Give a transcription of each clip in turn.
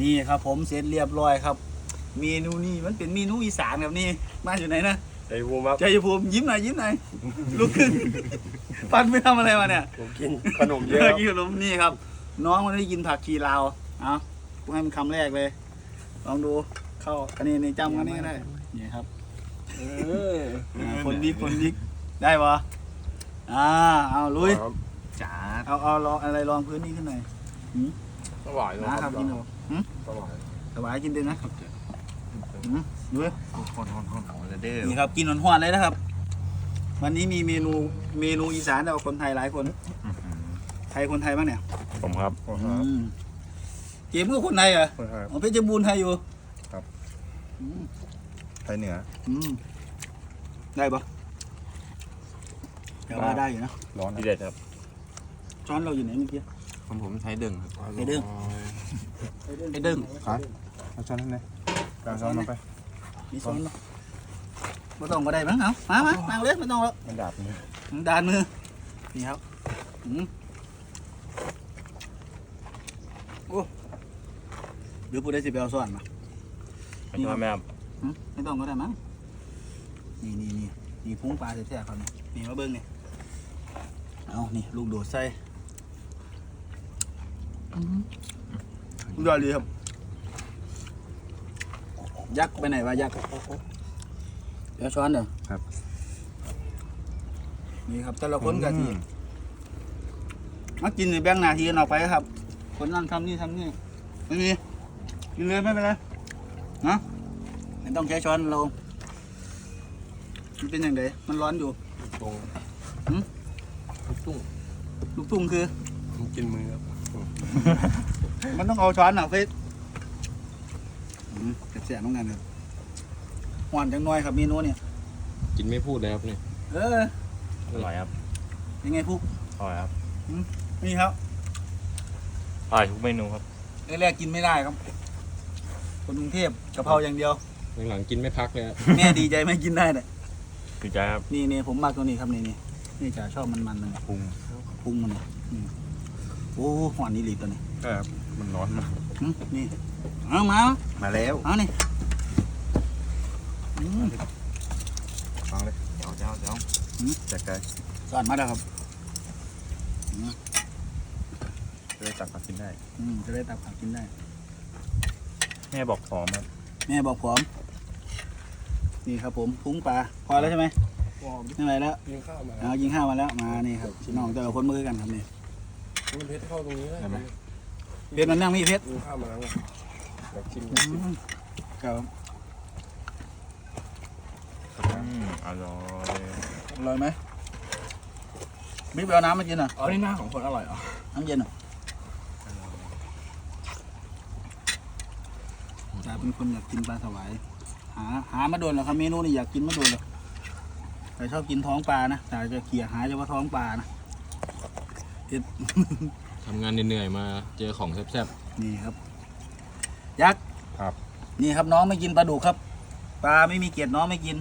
นี่ครับผมเสร็จเรียบร้อยครับ เมนูนี่มันเป็นเมนูอีสานแบบนี้มาอยู่ไหนนะไอ้ภูมิครับชัยภูมิยิ้มหน่อยยิ้มหน่อยลุกขึ้นปันไปทำอะไรมาเนี่ยผมกินขนมเยอะครับกินขนมนี่ครับ น้องมันได้กินผักชีลาวเอากูให้มันคำแรกเลย ลองดูเข้าอันนี้ในจำกันนี่ก็ได้นี่ครับเอออ่าคนดิกคนดิกได้ปะอ่าเอาลุยครับจ๋าเอาเอาลองอะไรลองพื้นนี้ขึ้นหน่อยหืมสบายเลยนะครับกินดูหืม สบายสบายกินเด่นนะหืมดูดิฮอนฮอนฮอนฮอนเด้อนี่ครับ กินหวานๆเลยนะครับ วันนี้มีเมนูเมนูอีสานแต่ว่าคนไทยหลายคน ไทยคนไทยบ้างเนี่ยผมครับครับ อืมเกมก็คนไทยเหรอครับอ๋อเพชรบูรณ์ไทยอยู่ครับอืมไทยเหนือ อืมได้ปะแต่ว่าได้อยู่นะร้อนดีเด็ดครับช้อนเราอยู่ไหนเมื่อกี้ ผมผมไทยดึงครับ ไอ้เด้งไอ้เด้งครับเอาช้อนให้ไหนเอาช้อนมาไปมีช้อนปะไม่ต้องก็ได้มั้งเอามามานั่งเลยไม่ต้องแล้วมันดาบมือดานมือนี่ครับอืมโอ้เดี๋ยวพูดได้สิไปเอาช้อนมา ไม่ชอบแม่ครับหึไม่ต้องก็ได้มั้ง นี่นี่นี่นี่พุงปลาแท้ๆเขานี่นี่มาเบิ้งนี่เอานี่ลูกโดดใส่ ยอดเลยครับ ยักษ์ไปไหนวะยักษ์เดี๋ยวช้อนเด้อครับ นี่ครับ แต่ละคนกะทีมากินในแบ่งหนาทีกันออกไปครับ คนนั่นทำนี่ทำนี่ไม่มีกินเลยไม่เป็นไรนะไม่ต้องใช้ช้อนเรา มันเป็นอย่างไรมันร้อนอยู่ตรงหืมตุ้งลูกตุ้งคือผมกินมือครับ มันต้องเอาช้อนอะเฟสอืมเสียบๆน้องงานครับหวานจังน้อยครับเมนูเนี่ย กินไม่พูดเลยครับนี่เออ อร่อยครับ ยังไงพุกอร่อยครับนี่ครับอร่อยทุกเมนูครับแรกๆกินไม่ได้ครับ คนกรุงเทพกะเพราอย่างเดียว หลังๆกินไม่พักเลยครับแม่ดีใจไม่กินได้เลยดีใจครับ นี่นี่ผมมักตัวนี้ครับนี่นี่นี่จะชอบมันมันๆมันปรุงพุงมันนี่อืม โอ้หวานนี่หลีตัวนี้ใช่ครับมันร้อนมากหึนี่เอามามาแล้วเอานี่อืมฟังเลยเดี๋ยวเดี๋ยวเดี๋ยวจัดการสอนมาแล้วครับจะได้จับมากินได้ อืมจะได้ตักผักกินได้ แม่บอกหอมครับแม่บอกผมนี่ครับผมพุงปลาพอแล้วใช่ไหมไม่ไหวแล้วกินข้าวมาเอายิงข้าวมาแล้วมานี่ครับพี่น้องแต่ละคนมือกันครับนี่ มันเพชรเข้าตรงนี้ได้ไหมเพชรมันนั่งมีเพชรกินข้าวมาแล้วไงอยากชิมอืมครับอืมอร่อยอร่อยไหมบิ๊กไปเอาน้ำมากินหน่อยอ๋อนี่หน้าของคนอร่อยอะน้ำเย็นหน่อยตาเป็นคนอยากกินปลาสวายหาหามาโดนแล้วครับเมนูนี่อยากกินมาโดนแล้วแต่ชอบกินท้องปลานะแต่จะเขี่ยหาเฉพาะท้องปลานะ เอ็ด ทำงานเหนื่อยๆมาเจอของแซ่บนี่ครับ ยักษ์ครับ นี่ครับน้องไม่กินปลาดุกครับ ปลาไม่มีเกล็ดน้องไม่กิน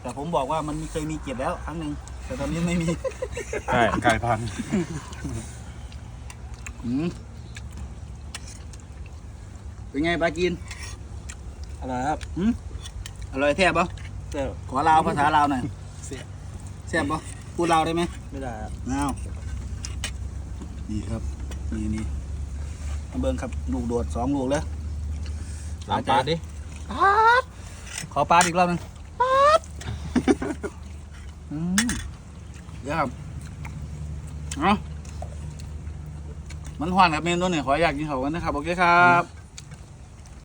แต่ผมบอกว่ามันเคยมีเกล็ดแล้วครั้งหนึ่งแต่ตอนนี้ไม่มีใช่กลายพันธุ์อืมเป็นไงปลากินอร่อยครับหืมอร่อยแทบปะแต่ ขอลาวภาษาลาวหน่อยเสีย แซ่บปะพูดลาวได้ไหมไม่ได้ครับอ้าว นี่ครับ นี่นี่มาเบิ้งครับลูกโดดสองลูกแล้วๆล้างปลาดิขอปลาอีกรอบหนึงอืมเดี๋ยวครับเอามันหวานครับเมนูเนี่ยขออยากกินเขากันนะครับ โอเคครับ